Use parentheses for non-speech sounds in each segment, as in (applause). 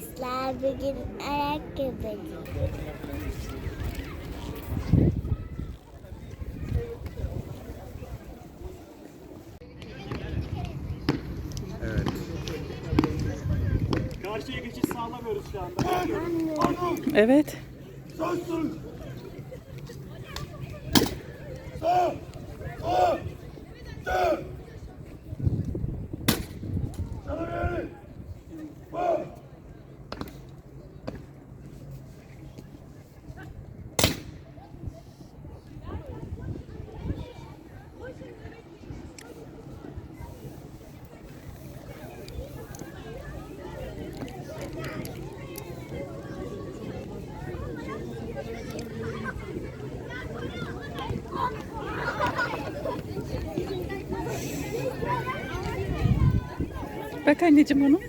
Kızlar bugün ayakkabı. Evet. Karşıya geçiş sağlamıyoruz şu anda. Evet. Bak anneciğim onu.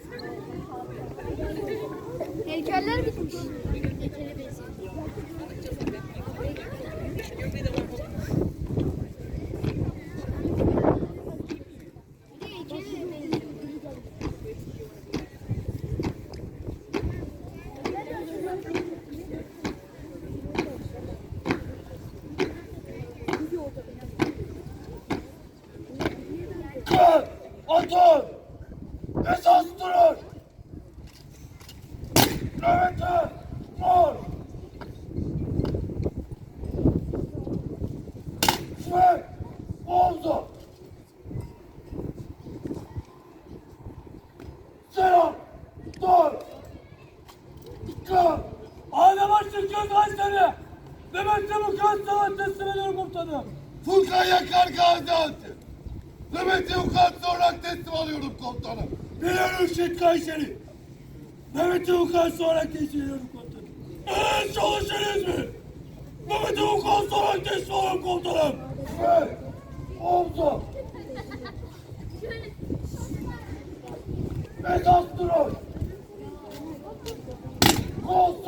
Nöbete! Dur! Ve oldu! Selam! Dur! Dikkat! Adem! Mehmet Çabuk Göz Savaş teslim ediyorum komutanım! Furkan Yakar Gaziantep! Mehmet Yavukat'ı olarak teslim alıyorum komutanım. Bilal Ürşit Kayseri. Mehmet Yavukat'ı olarak teslim ediyorum komutanım. Evet çalışırız mı? Mehmet Yavukat'ı olarak teslim alıyorum komutanım. Evet. Oldu. Esas durun. Kol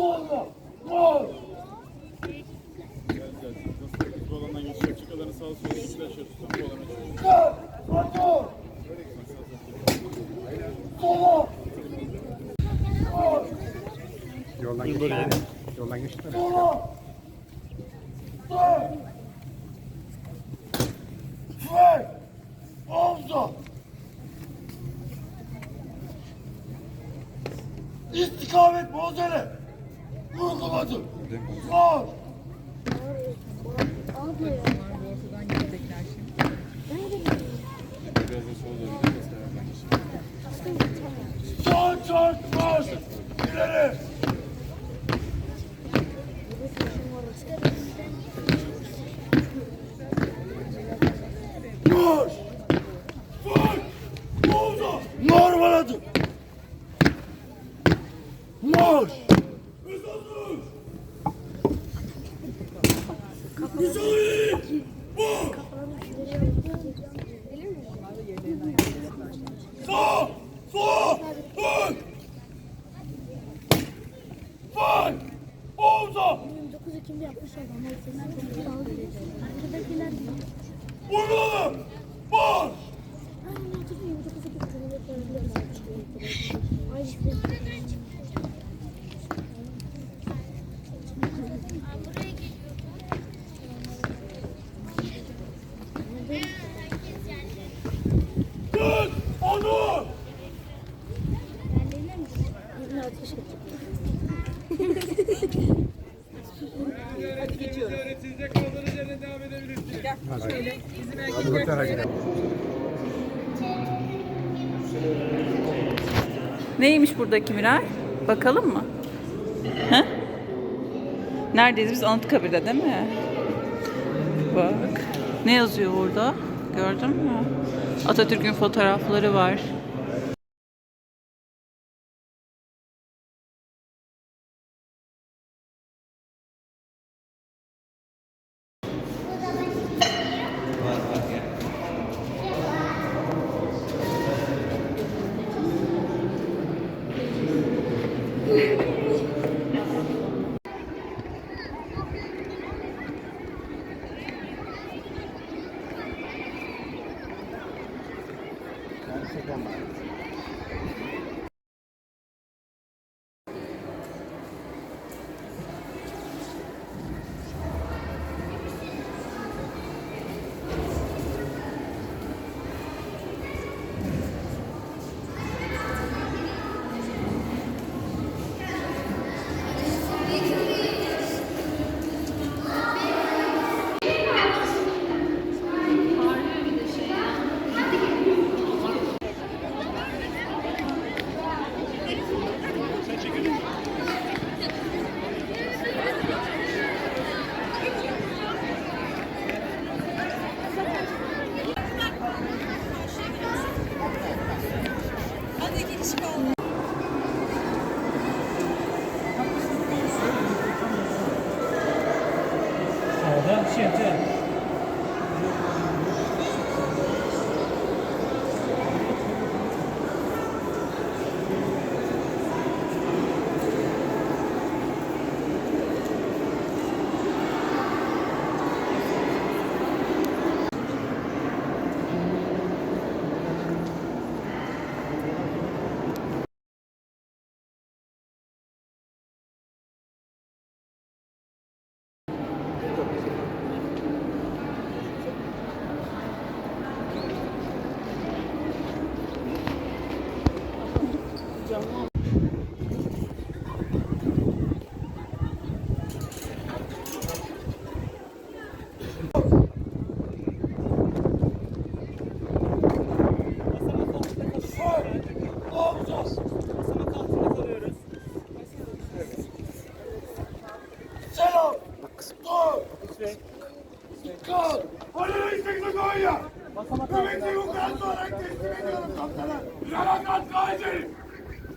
gidiyor. Yoldan geçiyor. Sağ çarpmaz. İleri. Marş. Marş. Mesajlar. Neymiş buradaki Miray? Bakalım mı? He? Neredeyiz biz? Anıtkabir'de değil mi? Bak. Ne yazıyor burada? Gördün mü? Atatürk'ün fotoğrafları var. Kal. Halil İstekli Konya. Nöbeti vukuat olarak teslim ediyorum komutanım. Yarakat kaydedin.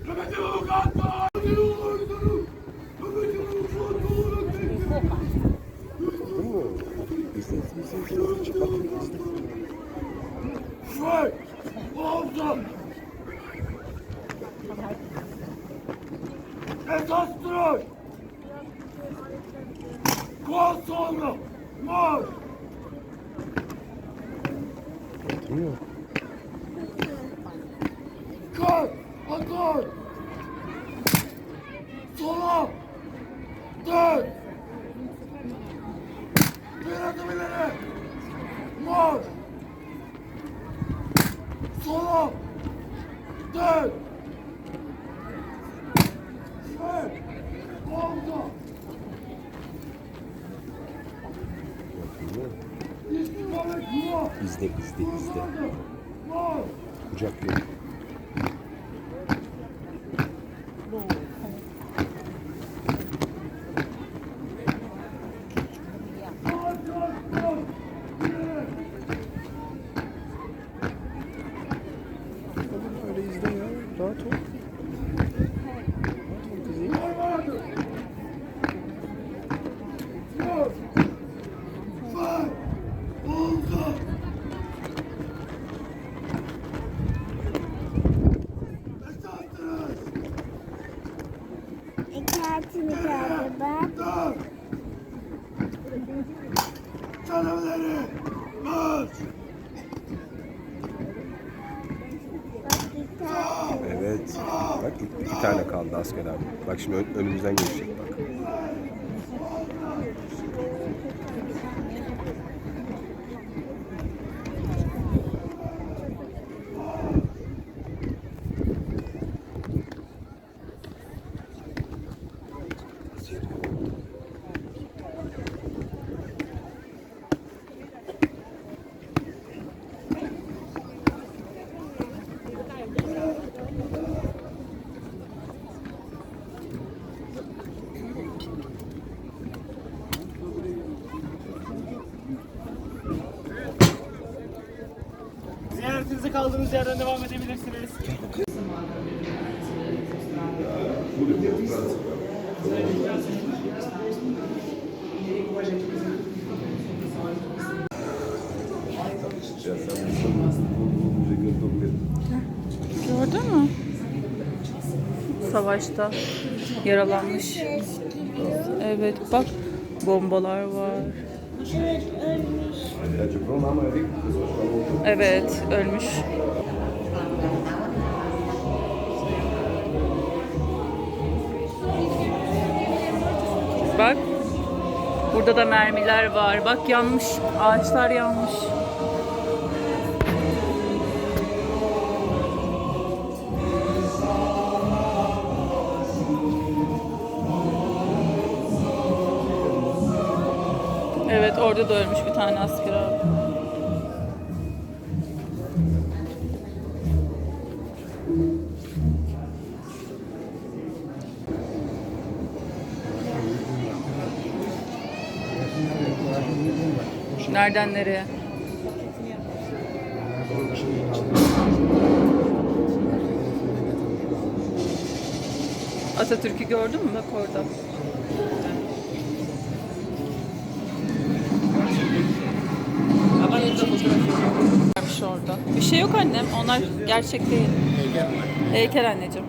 Nöbeti vukuat olarak teslim ediyorum. Nöbeti vukuat olarak teslim ediyorum. Şöyle. Olsun. Esas duruş. Kol sonra. Marş. Kalk. Atın. Sola. Dön. Bir adım ileri. Marş. Sola. Dön. Şöyle. Oldu. İstikamet yuva. İzle izle izle. Marş. Kucak yok. Öyle izle ya. Rahat ol. İkaretini kaldı ben. Canavarları! Marş! Bak dikkat. Evet. Bak iki, iki tane kaldı asker abi. Bak şimdi ön- önümüzden geçecek bak. Ziyaretinize kaldığınız yerden devam edebilirsiniz. Gördün mü? Savaşta yaralanmış. Evet bak bombalar var. Evet ölmüş. Evet ölmüş. Bak burada da mermiler var. Bak yanmış. Ağaçlar yanmış. Evet orada da ölmüş bir tane asker Nereden nereye? Atatürk'ü gördün mü? Bak orada. Orada. Bir şey yok annem. Onlar gerçek değil. Heykel anneciğim.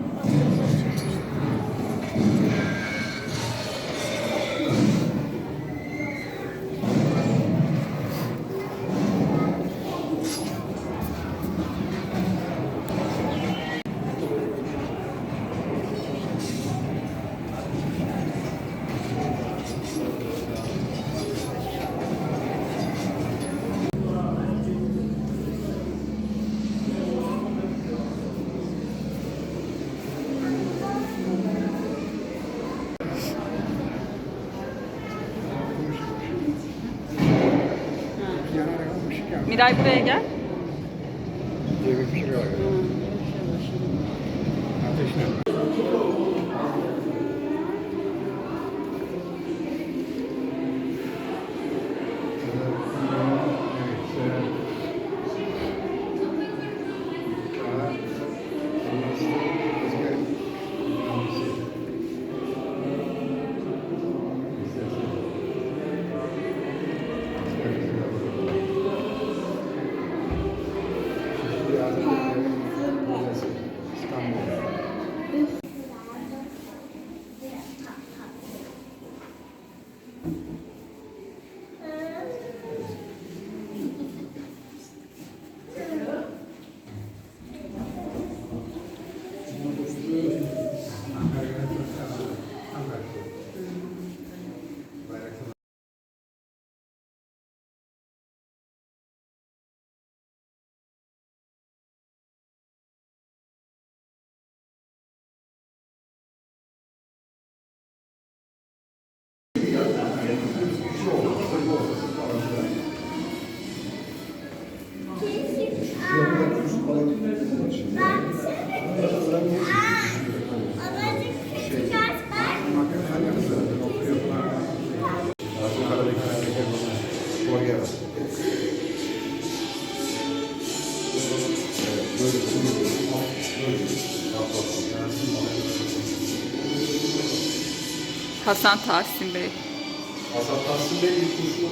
Miray buraya gel. Hasan Tahsin Bey. Hasan Tahsin Bey ilk kurşunu.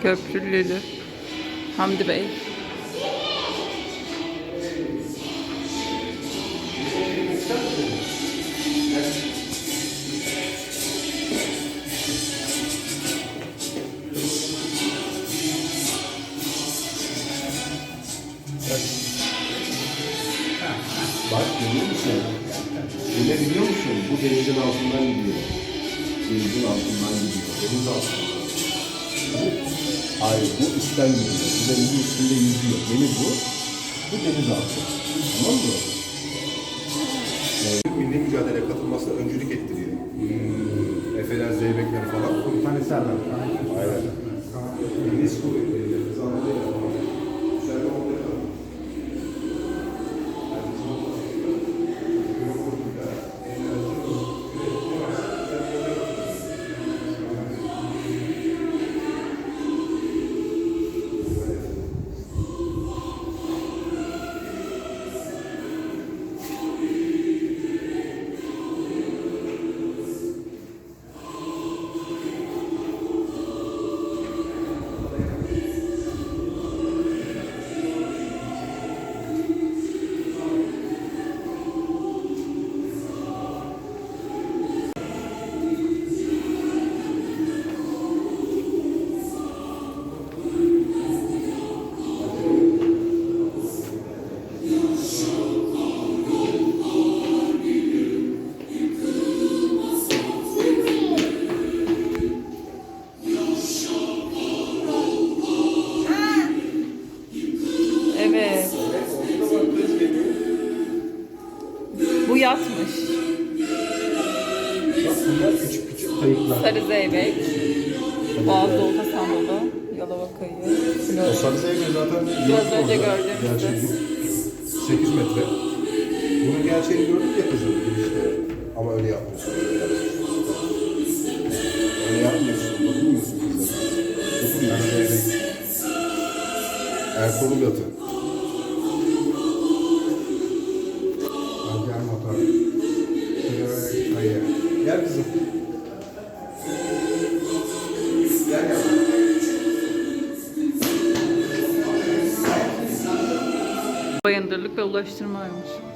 Köprülülü. Hamdi Bey. Mücadeleye katılmasına öncülük ettiriyor. Hmm. Efeler, Zeybekler falan. Komutan Eserler. Aynen. Deniz kuvvetleri, zanlı Güzel bir Yatı. Gel motor. Gel kızım. Bayındırlık ve ulaştırmaymış.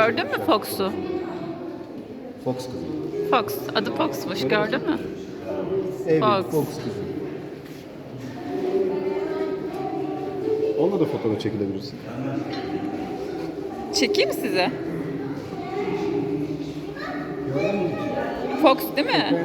Gördün mü Fox'u? Fox kızım. Fox. Adı Fox'muş gördün mü? Evet, Fox. Fox kızım. Onunla da fotoğraf çekilebilirsin. Çekeyim size. Fox değil mi?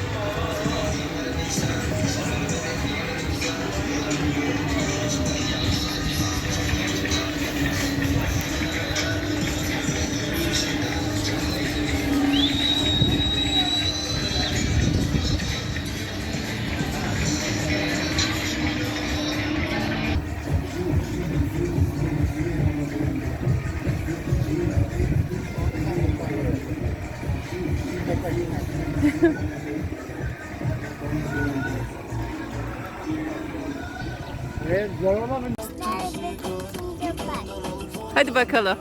bakalım.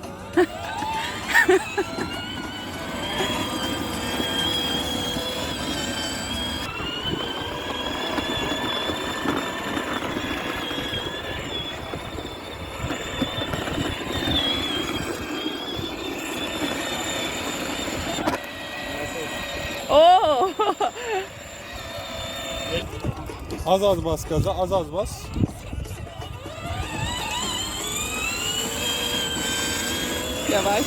Oo! Az az bas gaza, az az bas. Yavaş.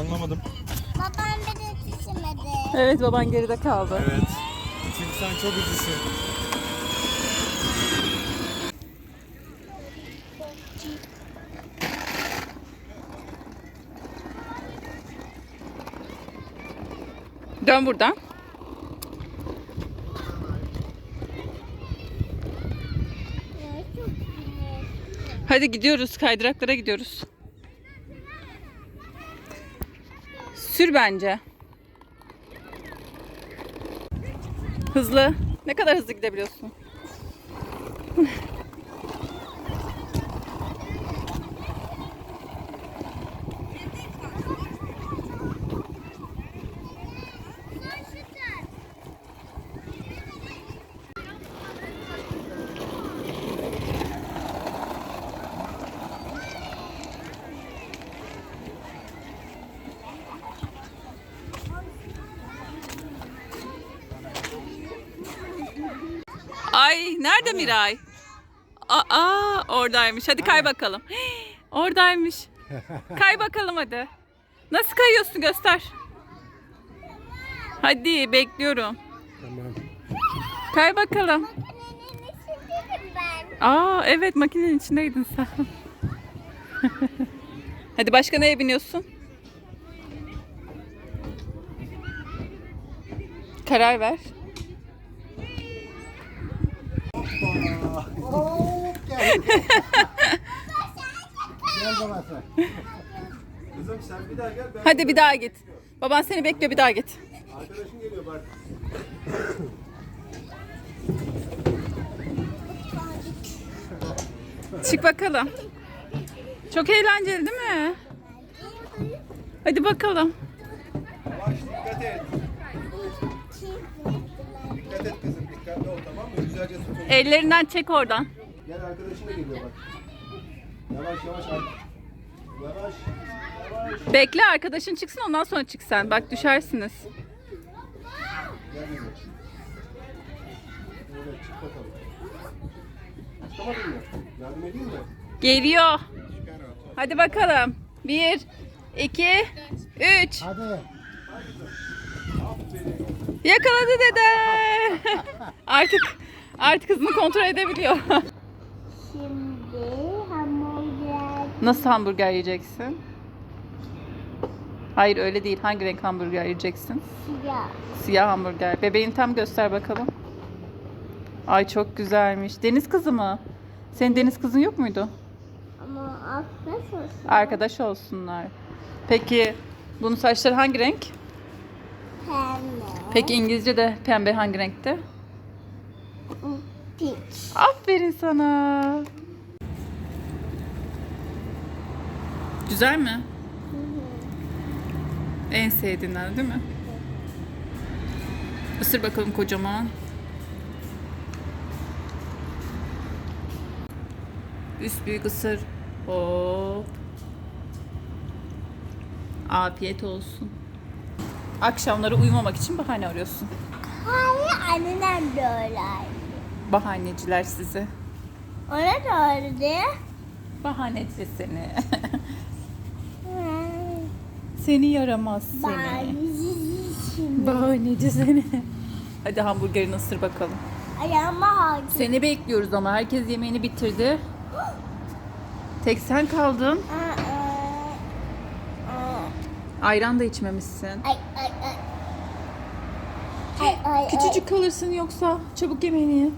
Anlamadım. Babam beni yetişemedi. Evet baban geride kaldı. Evet. Çünkü sen çok hızlısın. Dön buradan. Hadi gidiyoruz. Kaydıraklara gidiyoruz. Sür bence. Hızlı. Ne kadar hızlı gidebiliyorsun? Ay nerede Miray? Aa oradaymış. Hadi kay bakalım. (gasps) Oradaymış. Kay bakalım hadi. Nasıl kayıyorsun göster. Hadi bekliyorum. Tamam. Kay bakalım. Aa evet makinenin içindeydin sen. (laughs) Hadi başka neye biniyorsun? Karar ver. Hadi bir daha git. Baban seni bekliyor bir daha git. arkadaşın geliyor bak. Çık bakalım. Çok eğlenceli değil mi? Hadi bakalım. Güzelce tutun. Ellerinden çek oradan. Gel arkadaşın da geliyor bak. Yavaş yavaş Yavaş. Yavaş. Bekle arkadaşın çıksın ondan sonra çık sen. Bak düşersiniz. Gel kızım. Evet çık bakalım. Çıkamadın mı? Yardım edeyim mi? Geliyor. Hadi bakalım. Bir, iki, üç. Hadi. Yakaladı dede. (laughs) artık artık hızını kontrol edebiliyor. Şimdi hamburger. Nasıl hamburger yiyeceksin? Hayır öyle değil. Hangi renk hamburger yiyeceksin? Siyah. Siyah hamburger. Bebeğini tam göster bakalım. Ay çok güzelmiş. Deniz kızı mı? Senin deniz kızın yok muydu? Ama arkadaş olsun. Arkadaş olsunlar. Peki bunun saçları hangi renk? Pembe. Peki İngilizce'de pembe hangi renkte? Pink. Aferin sana. Güzel mi? En sevdiğinden değil mi? Isır bakalım kocaman. Üst büyük ısır. Hop. Afiyet olsun. Akşamları uyumamak için bahane arıyorsun. Hayır annem de öyle. Bahaneciler sizi. Ona da öyle. Bahaneci seni. seni yaramaz seni. Bahaneci seni. Hadi hamburgerini ısır bakalım. ayağıma hakim. Seni bekliyoruz ama herkes yemeğini bitirdi. (gasps) Tek sen kaldın. Ayran da içmemişsin. Ay ay ay. Ay ay ay. Küçücük kalırsın yoksa çabuk yemeğini ye.